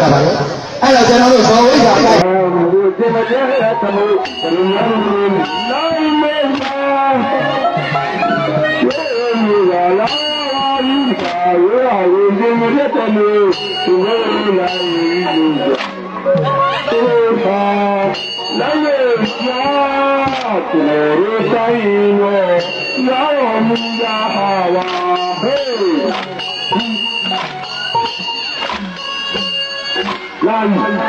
သားလေးခွဲခြားကြပါလေအဲ့တော့ကျွန်တော်တို့ဇော်ဝိဇ္ဇာကိုဒီမတဲ့တမှုဘယ်လိုနိုင်မဲပါကျေမီလာလာယူပါရောဝိဒီမတဲ့တမှုဒီလိုလာယူသူဟာလာလေရှာသူရိုတိုင်းရောရောမူရာဟာဝါ ဟေး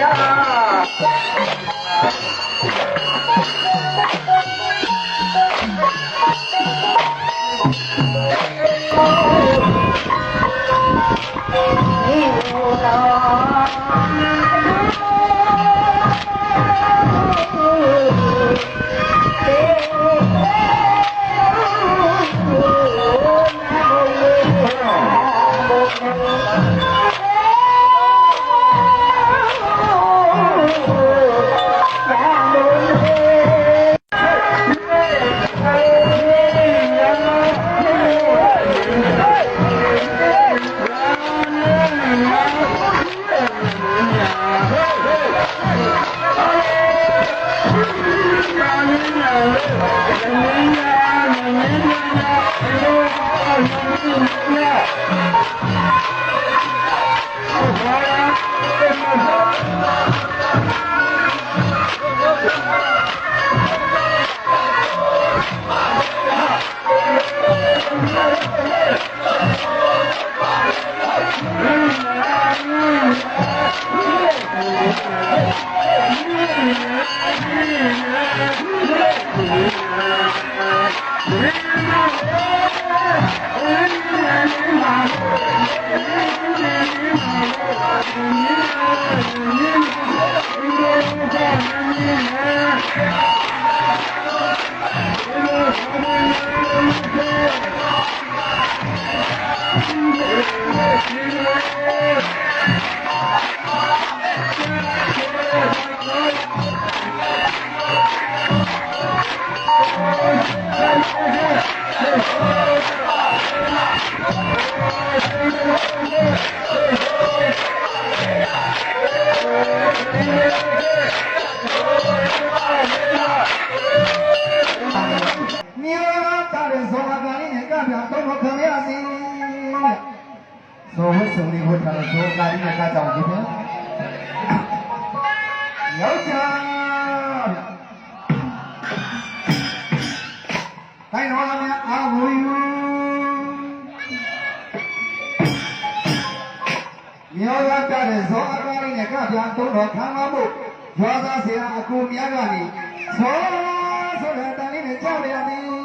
ယော Yeah. တိုင်းတော်များအာဝူယူမြောရတတဲ့ဇောအကားလေးနဲ့ကပြန်သုံးတော်ခံမမှုရွာသားဆရာအကူများကနေဇောဆိုတဲ့တန်လေးနဲ့ကြောက်ရသည်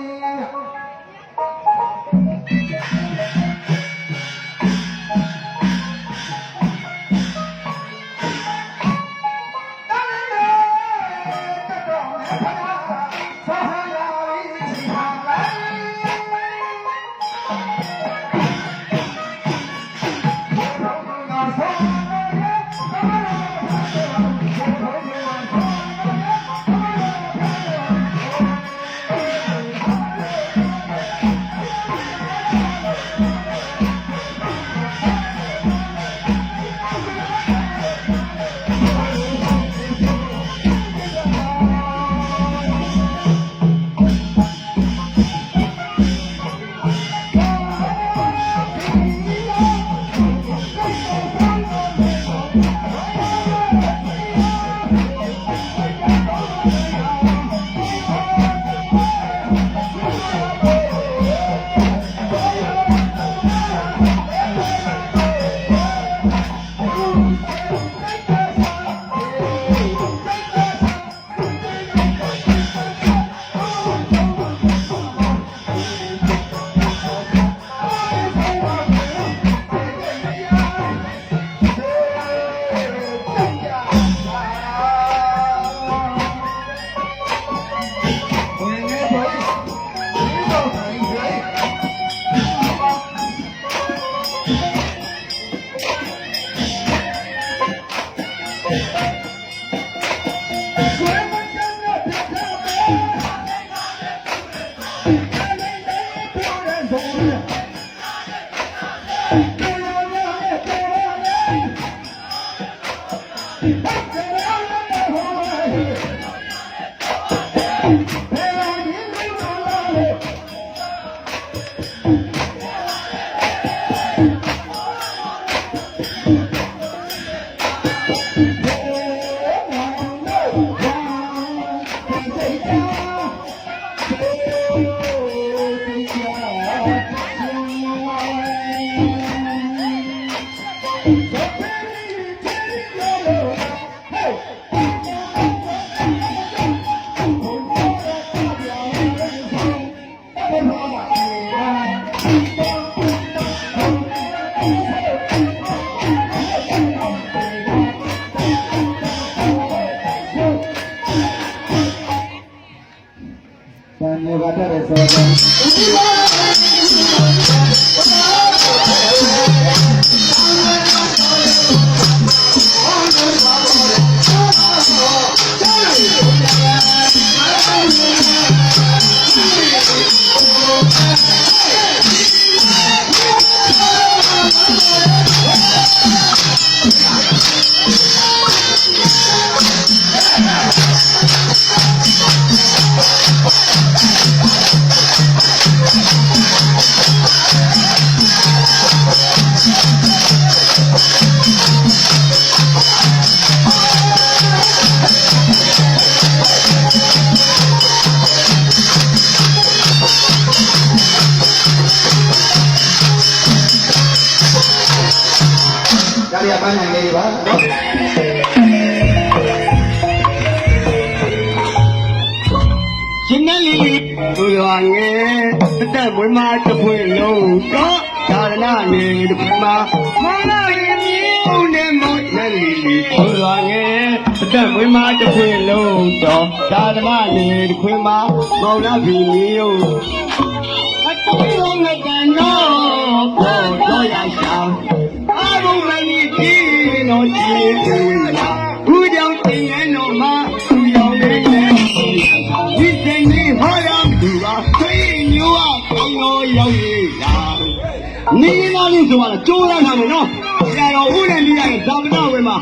ရွာငယ်အသက်မွေးမတစ်ဖွင့်လုံးတော့ဒါရဏနေတစ်ဖွင့်မှာမောင်လာရင်မြို့နဲ့မောင်နဲ့လီသူရွာငယ်အသက်မွေးမတစ်ဖွင့်လုံးတော့ဒါရဏနေတစ်ဖွင့်မှာမောင်လာပြီမြို့အတူလုံးနဲ့ကန်တော့ပေါ်တော့ရရှာအဘုံမနီကြီးတော့ကြည့်ဦးလာဘူးကြောင့်တင်ငယ်တော့မှသူရောက်နေတယ်ဒီစင်ကြီးဟောရမသူပါခွေးညိုးအောင် တော့ရောက်ရလာနေလာလို့ဆိုတော့ကြိုးရတာမယ်နော်ဆရာတော်ဦးနဲ့မိရရဲ့ဇာပနာဝဲမှာ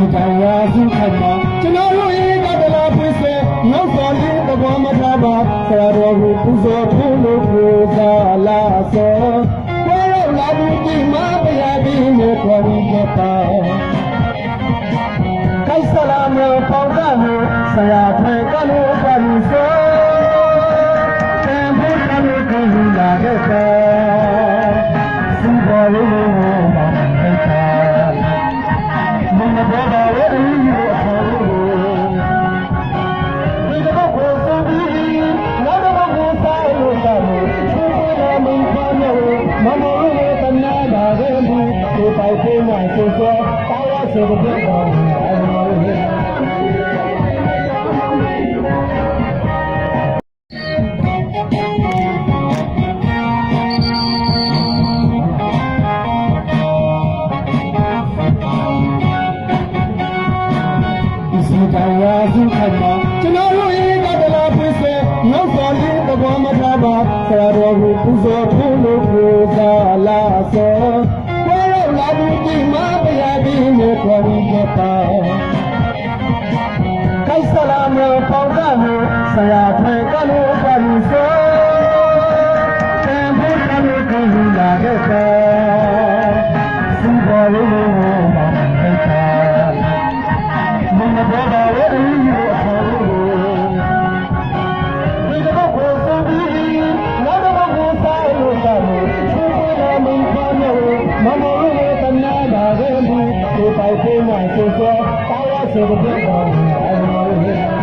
ဒီစကားရာစုခတ်မှာကျွန်တော်တို့ရဲ့ကတလာဖွင့်ဆွဲနောက်စော်လေးသဘောမထားပါဆရာတော်ကိုပူဇော်ဖို့လို့ပူဇော်လာစောဘယ်တော့လာဘူးဒီမှာဗျာဒီနဲ့ခေါ်ပြီးတော့ကိုက်ဆလာမေပေါကမေဆရာဖေကလို့ပါလို့ဆိုတန်ဖို့ကလို့ခေါ်လာတဲ့စီဘောလေး ဒီတော့ကိုစုံပြီးနောက်တော့ကိုစား ဆရာဖေကလို့ပါလို့ဆိုတန်ဖို့ကလို့ခေါ်လာတဲ့စီဘောလေးကိုမှမိတ်တာမင်္ဂလာပါဝေရီရောဟောဒီတော့ကိုစုံပြီးနောက်တော့ကိုစားလို့တာလို့သူကမင်းဖားနေမမလို့တနာတာရဲ့ဘူးဒီပိုက်ဖေးမှဆိုဆိုတာဝါဆိုတဲ့ကော